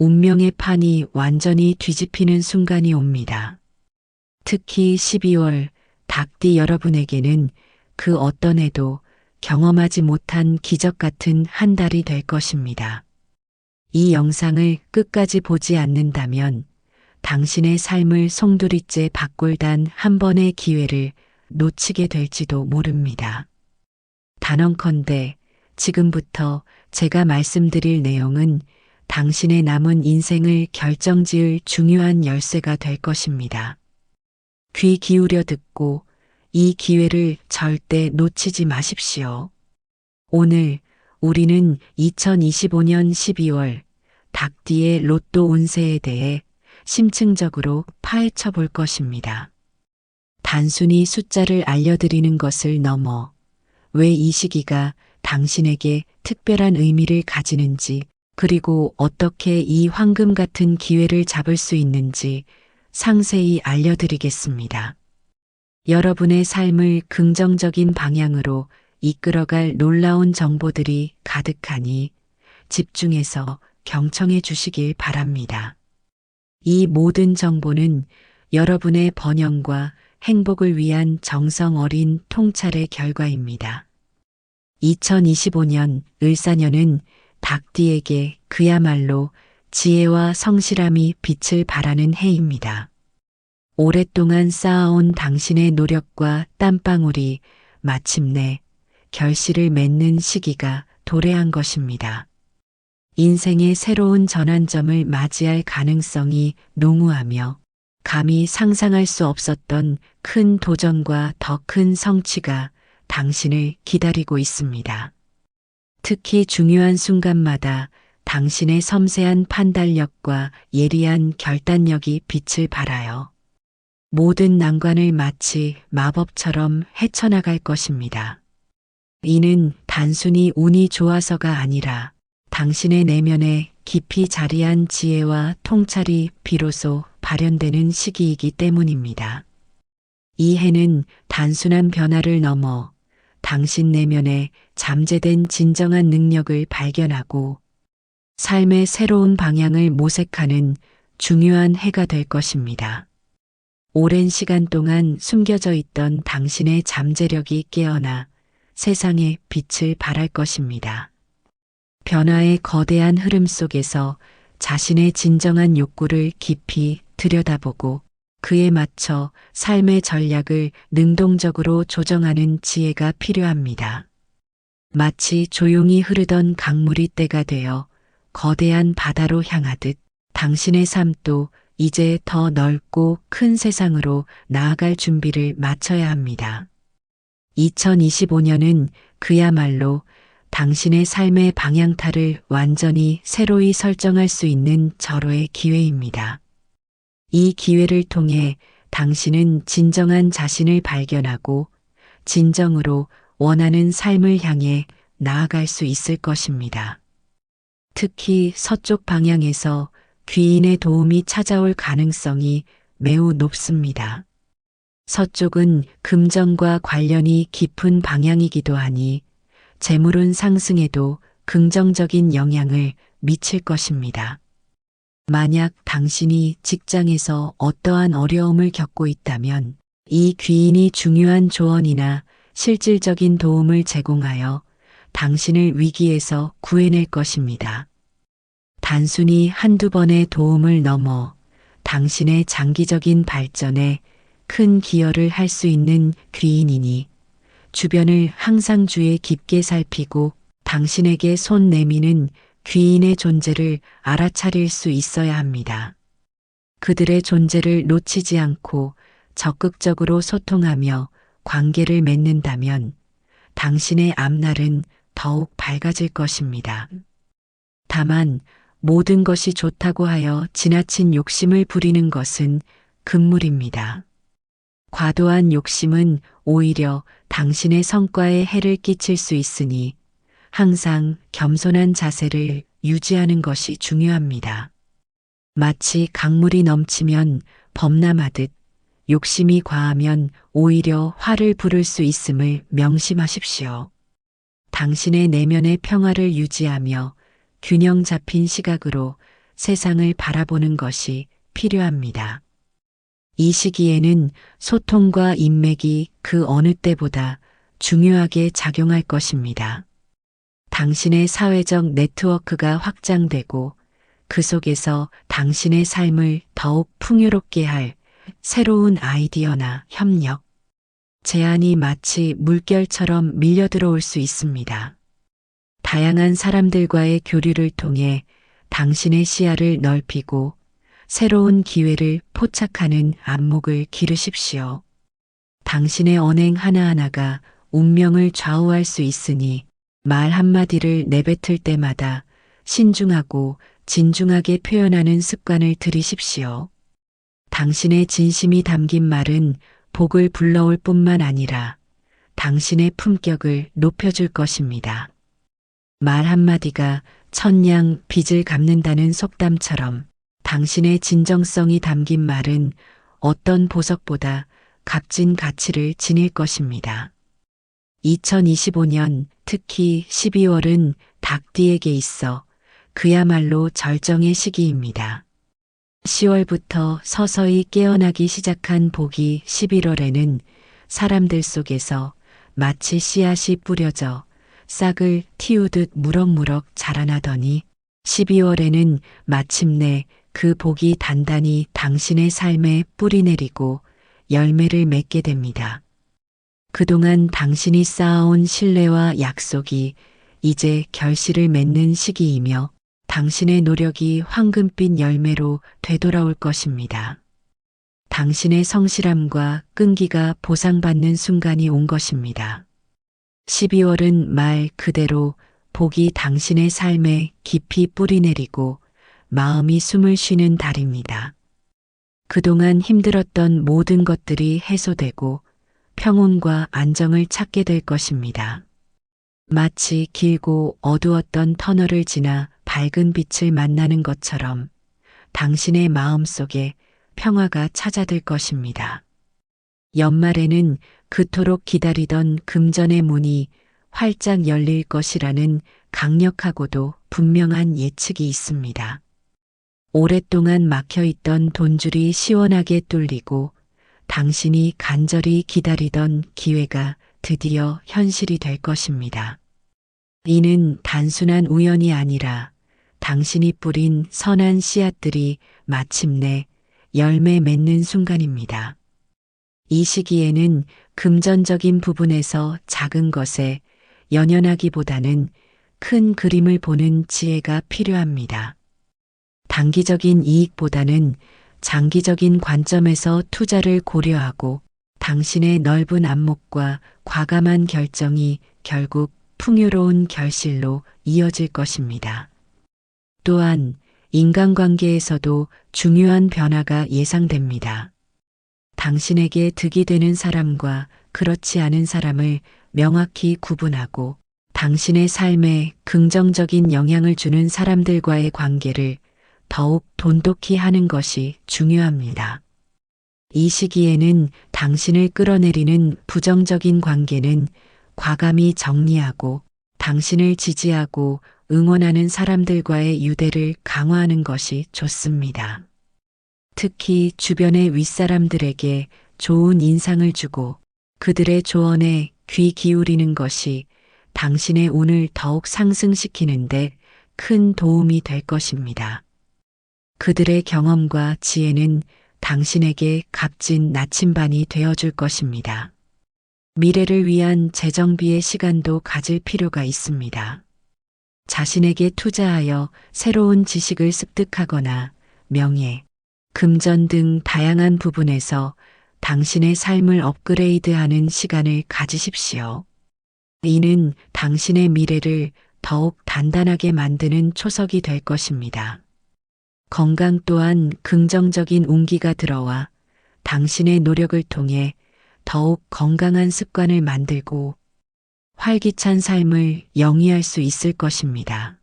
운명의 판이 완전히 뒤집히는 순간이 옵니다. 특히 12월 닭띠 여러분에게는 그 어떤 해도 경험하지 못한 기적 같은 한 달이 될 것입니다. 이 영상을 끝까지 보지 않는다면 당신의 삶을 송두리째 바꿀 단 한 번의 기회를 놓치게 될지도 모릅니다. 단언컨대 지금부터 제가 말씀드릴 내용은 당신의 남은 인생을 결정지을 중요한 열쇠가 될 것입니다. 귀 기울여 듣고 이 기회를 절대 놓치지 마십시오. 오늘 우리는 2025년 12월 닭띠의 로또 운세에 대해 심층적으로 파헤쳐 볼 것입니다. 단순히 숫자를 알려드리는 것을 넘어 왜 이 시기가 당신에게 특별한 의미를 가지는지 그리고 어떻게 이 황금 같은 기회를 잡을 수 있는지 상세히 알려드리겠습니다. 여러분의 삶을 긍정적인 방향으로 이끌어갈 놀라운 정보들이 가득하니 집중해서 경청해 주시길 바랍니다. 이 모든 정보는 여러분의 번영과 행복을 위한 정성 어린 통찰의 결과입니다. 2025년 을사년은 닭띠에게 그야말로 지혜와 성실함이 빛을 발하는 해입니다. 오랫동안 쌓아온 당신의 노력과 땀방울이 마침내 결실을 맺는 시기가 도래한 것입니다. 인생의 새로운 전환점을 맞이할 가능성이 농후하며 감히 상상할 수 없었던 큰 도전과 더 큰 성취가 당신을 기다리고 있습니다. 특히 중요한 순간마다 당신의 섬세한 판단력과 예리한 결단력이 빛을 발하여 모든 난관을 마치 마법처럼 헤쳐나갈 것입니다. 이는 단순히 운이 좋아서가 아니라 당신의 내면에 깊이 자리한 지혜와 통찰이 비로소 발현되는 시기이기 때문입니다. 이 해는 단순한 변화를 넘어 당신 내면에 잠재된 진정한 능력을 발견하고 삶의 새로운 방향을 모색하는 중요한 해가 될 것입니다. 오랜 시간 동안 숨겨져 있던 당신의 잠재력이 깨어나 세상에 빛을 발할 것입니다. 변화의 거대한 흐름 속에서 자신의 진정한 욕구를 깊이 들여다보고 그에 맞춰 삶의 전략을 능동적으로 조정하는 지혜가 필요합니다. 마치 조용히 흐르던 강물이 때가 되어 거대한 바다로 향하듯 당신의 삶도 이제 더 넓고 큰 세상으로 나아갈 준비를 마쳐야 합니다. 2025년은 그야말로 당신의 삶의 방향타를 완전히 새로이 설정할 수 있는 절호의 기회입니다. 이 기회를 통해 당신은 진정한 자신을 발견하고 진정으로 원하는 삶을 향해 나아갈 수 있을 것입니다. 특히 서쪽 방향에서 귀인의 도움이 찾아올 가능성이 매우 높습니다. 서쪽은 금전과 관련이 깊은 방향이기도 하니 재물운 상승에도 긍정적인 영향을 미칠 것입니다. 만약 당신이 직장에서 어떠한 어려움을 겪고 있다면 이 귀인이 중요한 조언이나 실질적인 도움을 제공하여 당신을 위기에서 구해낼 것입니다. 단순히 한두 번의 도움을 넘어 당신의 장기적인 발전에 큰 기여를 할 수 있는 귀인이니 주변을 항상 주의 깊게 살피고 당신에게 손 내미는 귀인의 존재를 알아차릴 수 있어야 합니다. 그들의 존재를 놓치지 않고 적극적으로 소통하며 관계를 맺는다면 당신의 앞날은 더욱 밝아질 것입니다. 다만 모든 것이 좋다고 하여 지나친 욕심을 부리는 것은 금물입니다. 과도한 욕심은 오히려 당신의 성과에 해를 끼칠 수 있으니 항상 겸손한 자세를 유지하는 것이 중요합니다. 마치 강물이 넘치면 범람하듯 욕심이 과하면 오히려 화를 부를 수 있음을 명심하십시오. 당신의 내면의 평화를 유지하며 균형 잡힌 시각으로 세상을 바라보는 것이 필요합니다. 이 시기에는 소통과 인맥이 그 어느 때보다 중요하게 작용할 것입니다. 당신의 사회적 네트워크가 확장되고 그 속에서 당신의 삶을 더욱 풍요롭게 할 새로운 아이디어나 협력, 제안이 마치 물결처럼 밀려 들어올 수 있습니다. 다양한 사람들과의 교류를 통해 당신의 시야를 넓히고 새로운 기회를 포착하는 안목을 기르십시오. 당신의 언행 하나하나가 운명을 좌우할 수 있으니 말 한마디를 내뱉을 때마다 신중하고 진중하게 표현하는 습관을 들이십시오. 당신의 진심이 담긴 말은 복을 불러올 뿐만 아니라 당신의 품격을 높여줄 것입니다. 말 한마디가 천냥 빚을 갚는다는 속담처럼 당신의 진정성이 담긴 말은 어떤 보석보다 값진 가치를 지닐 것입니다. 2025년 특히 12월은 닭띠에게 있어 그야말로 절정의 시기입니다. 10월부터 서서히 깨어나기 시작한 복이 11월에는 사람들 속에서 마치 씨앗이 뿌려져 싹을 틔우듯 무럭무럭 자라나더니 12월에는 마침내 그 복이 단단히 당신의 삶에 뿌리 내리고 열매를 맺게 됩니다. 그동안 당신이 쌓아온 신뢰와 약속이 이제 결실을 맺는 시기이며 당신의 노력이 황금빛 열매로 되돌아올 것입니다. 당신의 성실함과 끈기가 보상받는 순간이 온 것입니다. 12월은 말 그대로 복이 당신의 삶에 깊이 뿌리 내리고 마음이 숨을 쉬는 달입니다. 그동안 힘들었던 모든 것들이 해소되고 평온과 안정을 찾게 될 것입니다. 마치 길고 어두웠던 터널을 지나 밝은 빛을 만나는 것처럼 당신의 마음 속에 평화가 찾아들 것입니다. 연말에는 그토록 기다리던 금전의 문이 활짝 열릴 것이라는 강력하고도 분명한 예측이 있습니다. 오랫동안 막혀 있던 돈줄이 시원하게 뚫리고 당신이 간절히 기다리던 기회가 드디어 현실이 될 것입니다. 이는 단순한 우연이 아니라 당신이 뿌린 선한 씨앗들이 마침내 열매 맺는 순간입니다. 이 시기에는 금전적인 부분에서 작은 것에 연연하기보다는 큰 그림을 보는 지혜가 필요합니다. 단기적인 이익보다는 장기적인 관점에서 투자를 고려하고 당신의 넓은 안목과 과감한 결정이 결국 풍요로운 결실로 이어질 것입니다. 또한 인간관계에서도 중요한 변화가 예상됩니다. 당신에게 득이 되는 사람과 그렇지 않은 사람을 명확히 구분하고 당신의 삶에 긍정적인 영향을 주는 사람들과의 관계를 더욱 돈독히 하는 것이 중요합니다. 이 시기에는 당신을 끌어내리는 부정적인 관계는 과감히 정리하고 당신을 지지하고 응원하는 사람들과의 유대를 강화하는 것이 좋습니다. 특히 주변의 윗사람들에게 좋은 인상을 주고 그들의 조언에 귀 기울이는 것이 당신의 운을 더욱 상승시키는데 큰 도움이 될 것입니다. 그들의 경험과 지혜는 당신에게 값진 나침반이 되어줄 것입니다. 미래를 위한 재정비의 시간도 가질 필요가 있습니다. 자신에게 투자하여 새로운 지식을 습득하거나 명예, 금전 등 다양한 부분에서 당신의 삶을 업그레이드하는 시간을 가지십시오. 이는 당신의 미래를 더욱 단단하게 만드는 초석이 될 것입니다. 건강 또한 긍정적인 운기가 들어와 당신의 노력을 통해 더욱 건강한 습관을 만들고 활기찬 삶을 영위할 수 있을 것입니다.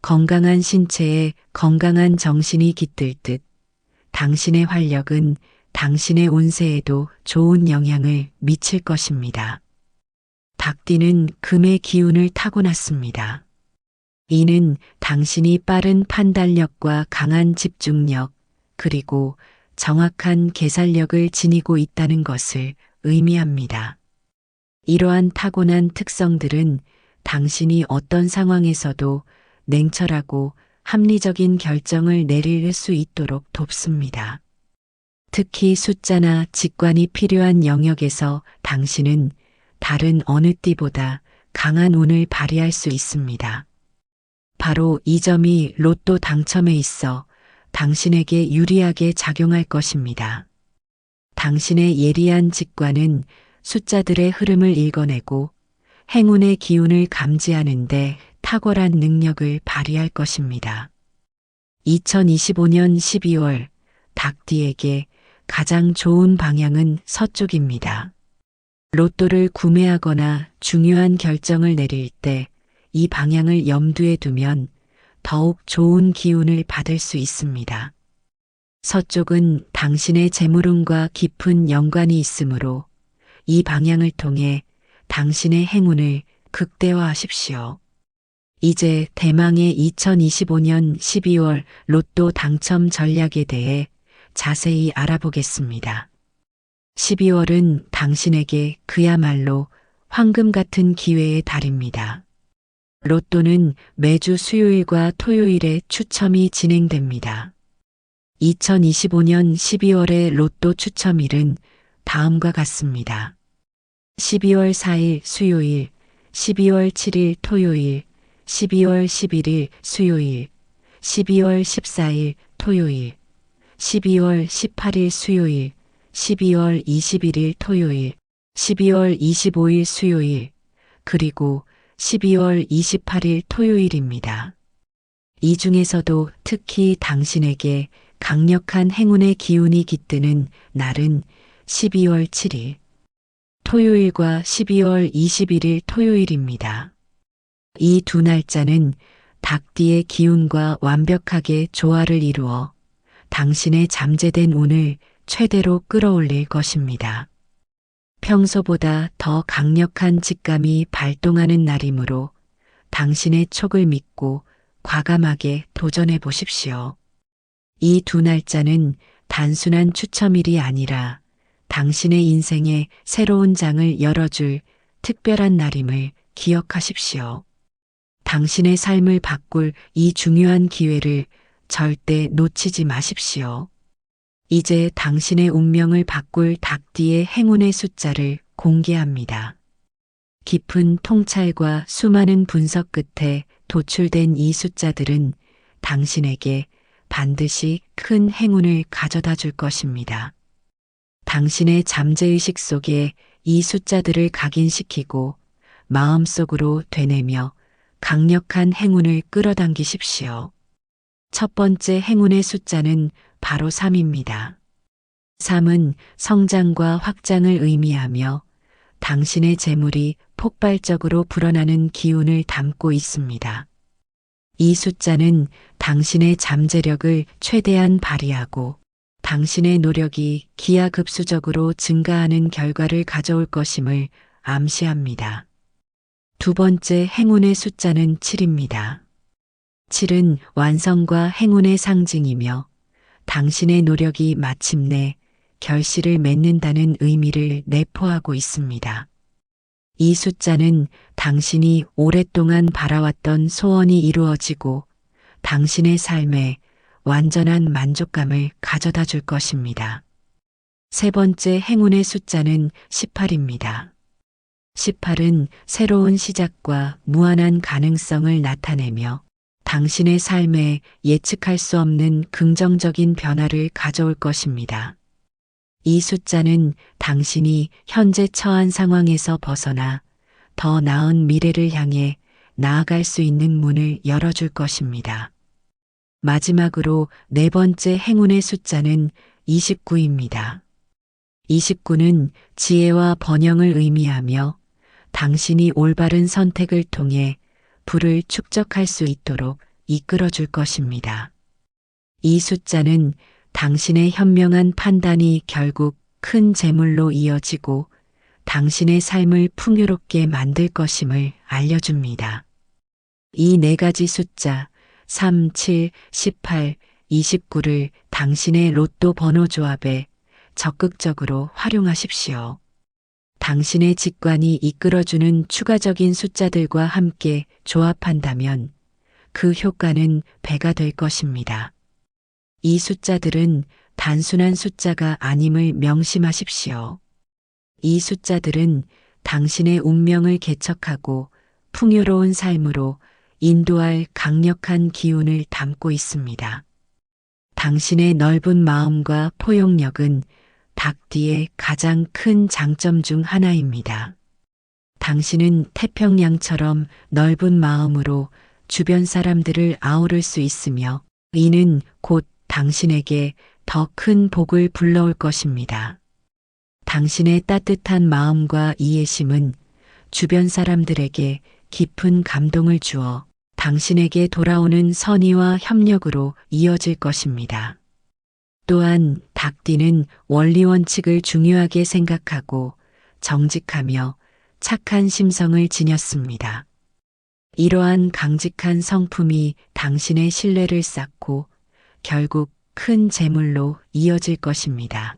건강한 신체에 건강한 정신이 깃들 듯 당신의 활력은 당신의 운세에도 좋은 영향을 미칠 것입니다. 닭띠는 금의 기운을 타고났습니다. 이는 당신이 빠른 판단력과 강한 집중력, 그리고 정확한 계산력을 지니고 있다는 것을 의미합니다. 이러한 타고난 특성들은 당신이 어떤 상황에서도 냉철하고 합리적인 결정을 내릴 수 있도록 돕습니다. 특히 숫자나 직관이 필요한 영역에서 당신은 다른 어느 띠보다 강한 운을 발휘할 수 있습니다. 바로 이 점이 로또 당첨에 있어 당신에게 유리하게 작용할 것입니다. 당신의 예리한 직관은 숫자들의 흐름을 읽어내고 행운의 기운을 감지하는데 탁월한 능력을 발휘할 것입니다. 2025년 12월 닭띠에게 가장 좋은 방향은 서쪽입니다. 로또를 구매하거나 중요한 결정을 내릴 때 이 방향을 염두에 두면 더욱 좋은 기운을 받을 수 있습니다. 서쪽은 당신의 재물운과 깊은 연관이 있으므로 이 방향을 통해 당신의 행운을 극대화하십시오. 이제 대망의 2025년 12월 로또 당첨 전략에 대해 자세히 알아보겠습니다. 12월은 당신에게 그야말로 황금 같은 기회의 달입니다. 로또는 매주 수요일과 토요일에 추첨이 진행됩니다. 2025년 12월의 로또 추첨일은 다음과 같습니다. 12월 4일 수요일, 12월 7일 토요일, 12월 11일 수요일, 12월 14일 토요일, 12월 18일 수요일, 12월 21일 토요일, 12월 25일 수요일, 그리고 12월 28일 토요일입니다. 이 중에서도 특히 당신에게 강력한 행운의 기운이 깃드는 날은 12월 7일, 토요일과 12월 21일 토요일입니다. 이 두 날짜는 닭띠의 기운과 완벽하게 조화를 이루어 당신의 잠재된 운을 최대로 끌어올릴 것입니다. 평소보다 더 강력한 직감이 발동하는 날이므로 당신의 촉을 믿고 과감하게 도전해 보십시오. 이 두 날짜는 단순한 추첨일이 아니라 당신의 인생의 새로운 장을 열어줄 특별한 날임을 기억하십시오. 당신의 삶을 바꿀 이 중요한 기회를 절대 놓치지 마십시오. 이제 당신의 운명을 바꿀 닭띠의 행운의 숫자를 공개합니다. 깊은 통찰과 수많은 분석 끝에 도출된 이 숫자들은 당신에게 반드시 큰 행운을 가져다 줄 것입니다. 당신의 잠재의식 속에 이 숫자들을 각인시키고 마음속으로 되뇌며 강력한 행운을 끌어당기십시오. 첫 번째 행운의 숫자는 바로 3입니다. 3은 성장과 확장을 의미하며 당신의 재물이 폭발적으로 불어나는 기운을 담고 있습니다. 이 숫자는 당신의 잠재력을 최대한 발휘하고 당신의 노력이 기하급수적으로 증가하는 결과를 가져올 것임을 암시합니다. 두 번째 행운의 숫자는 7입니다. 7은 완성과 행운의 상징이며 당신의 노력이 마침내 결실을 맺는다는 의미를 내포하고 있습니다. 이 숫자는 당신이 오랫동안 바라왔던 소원이 이루어지고 당신의 삶에 완전한 만족감을 가져다 줄 것입니다. 세 번째 행운의 숫자는 18입니다. 18은 새로운 시작과 무한한 가능성을 나타내며 당신의 삶에 예측할 수 없는 긍정적인 변화를 가져올 것입니다. 이 숫자는 당신이 현재 처한 상황에서 벗어나 더 나은 미래를 향해 나아갈 수 있는 문을 열어줄 것입니다. 마지막으로 네 번째 행운의 숫자는 29입니다. 29는 지혜와 번영을 의미하며 당신이 올바른 선택을 통해 부를 축적할 수 있도록 이끌어 줄 것입니다. 이 숫자는 당신의 현명한 판단이 결국 큰 재물로 이어지고 당신의 삶을 풍요롭게 만들 것임을 알려줍니다. 이 네 가지 숫자 3, 7, 18, 29를 당신의 로또 번호 조합에 적극적으로 활용하십시오. 당신의 직관이 이끌어주는 추가적인 숫자들과 함께 조합한다면 그 효과는 배가 될 것입니다. 이 숫자들은 단순한 숫자가 아님을 명심하십시오. 이 숫자들은 당신의 운명을 개척하고 풍요로운 삶으로 인도할 강력한 기운을 담고 있습니다. 당신의 넓은 마음과 포용력은 닭띠의 가장 큰 장점 중 하나입니다. 당신은 태평양처럼 넓은 마음으로 주변 사람들을 아우를 수 있으며 이는 곧 당신에게 더 큰 복을 불러올 것입니다. 당신의 따뜻한 마음과 이해심은 주변 사람들에게 깊은 감동을 주어 당신에게 돌아오는 선의와 협력으로 이어질 것입니다. 또한 닭띠는 원리 원칙을 중요하게 생각하고 정직하며 착한 심성을 지녔습니다. 이러한 강직한 성품이 당신의 신뢰를 쌓고 결국 큰 재물로 이어질 것입니다.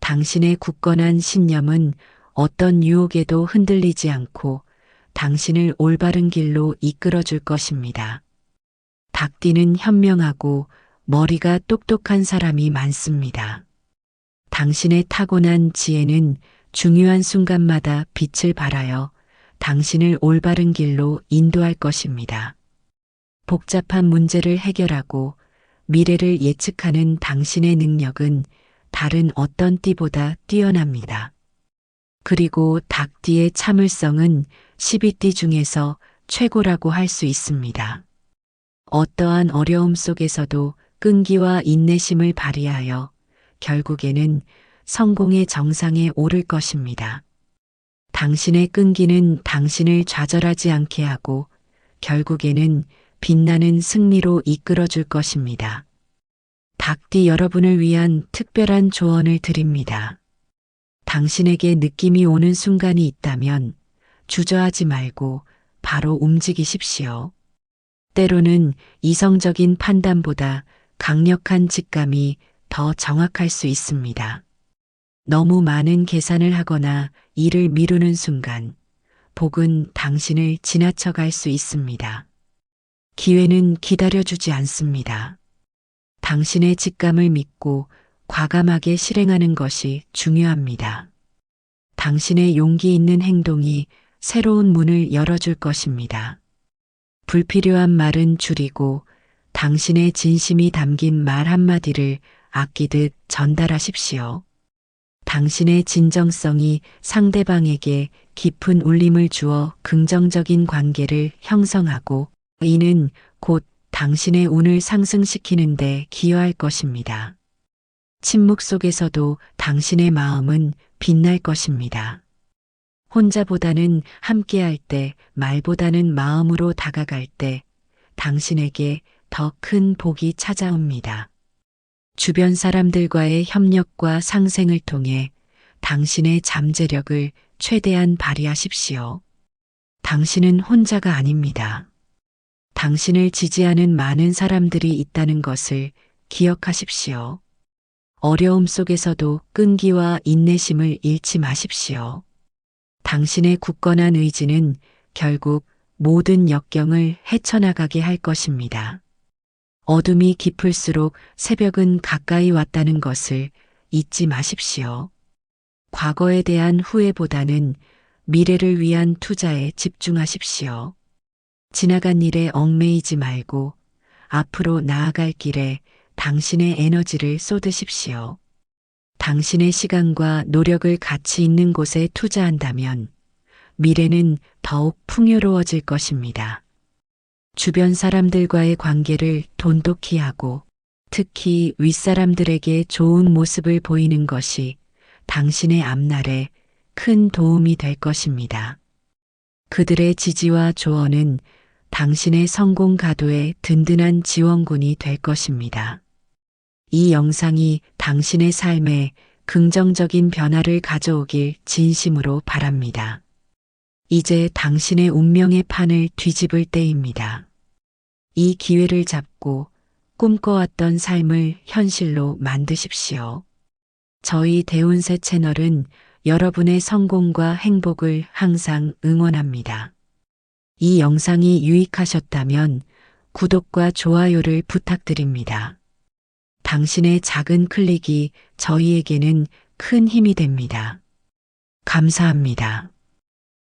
당신의 굳건한 신념은 어떤 유혹에도 흔들리지 않고 당신을 올바른 길로 이끌어 줄 것입니다. 닭띠는 현명하고 머리가 똑똑한 사람이 많습니다. 당신의 타고난 지혜는 중요한 순간마다 빛을 발하여 당신을 올바른 길로 인도할 것입니다. 복잡한 문제를 해결하고 미래를 예측하는 당신의 능력은 다른 어떤 띠보다 뛰어납니다. 그리고 닭띠의 참을성은 12띠 중에서 최고라고 할 수 있습니다. 어떠한 어려움 속에서도 끈기와 인내심을 발휘하여 결국에는 성공의 정상에 오를 것입니다. 당신의 끈기는 당신을 좌절하지 않게 하고 결국에는 빛나는 승리로 이끌어 줄 것입니다. 닭띠 여러분을 위한 특별한 조언을 드립니다. 당신에게 느낌이 오는 순간이 있다면 주저하지 말고 바로 움직이십시오. 때로는 이성적인 판단보다 강력한 직감이 더 정확할 수 있습니다. 너무 많은 계산을 하거나 일을 미루는 순간 복은 당신을 지나쳐 갈 수 있습니다. 기회는 기다려주지 않습니다. 당신의 직감을 믿고 과감하게 실행하는 것이 중요합니다. 당신의 용기 있는 행동이 새로운 문을 열어줄 것입니다. 불필요한 말은 줄이고 당신의 진심이 담긴 말 한마디를 아끼듯 전달하십시오. 당신의 진정성이 상대방에게 깊은 울림을 주어 긍정적인 관계를 형성하고 이는 곧 당신의 운을 상승시키는데 기여할 것입니다. 침묵 속에서도 당신의 마음은 빛날 것입니다. 혼자보다는 함께할 때, 말보다는 마음으로 다가갈 때, 당신에게 더 큰 복이 찾아옵니다. 주변 사람들과의 협력과 상생을 통해 당신의 잠재력을 최대한 발휘하십시오. 당신은 혼자가 아닙니다. 당신을 지지하는 많은 사람들이 있다는 것을 기억하십시오. 어려움 속에서도 끈기와 인내심을 잃지 마십시오. 당신의 굳건한 의지는 결국 모든 역경을 헤쳐나가게 할 것입니다. 어둠이 깊을수록 새벽은 가까이 왔다는 것을 잊지 마십시오. 과거에 대한 후회보다는 미래를 위한 투자에 집중하십시오. 지나간 일에 얽매이지 말고 앞으로 나아갈 길에 당신의 에너지를 쏟으십시오. 당신의 시간과 노력을 가치 있는 곳에 투자한다면 미래는 더욱 풍요로워질 것입니다. 주변 사람들과의 관계를 돈독히 하고 특히 윗사람들에게 좋은 모습을 보이는 것이 당신의 앞날에 큰 도움이 될 것입니다. 그들의 지지와 조언은 당신의 성공 가도에 든든한 지원군이 될 것입니다. 이 영상이 당신의 삶에 긍정적인 변화를 가져오길 진심으로 바랍니다. 이제 당신의 운명의 판을 뒤집을 때입니다. 이 기회를 잡고 꿈꿔왔던 삶을 현실로 만드십시오. 저희 대운세 채널은 여러분의 성공과 행복을 항상 응원합니다. 이 영상이 유익하셨다면 구독과 좋아요를 부탁드립니다. 당신의 작은 클릭이 저희에게는 큰 힘이 됩니다. 감사합니다.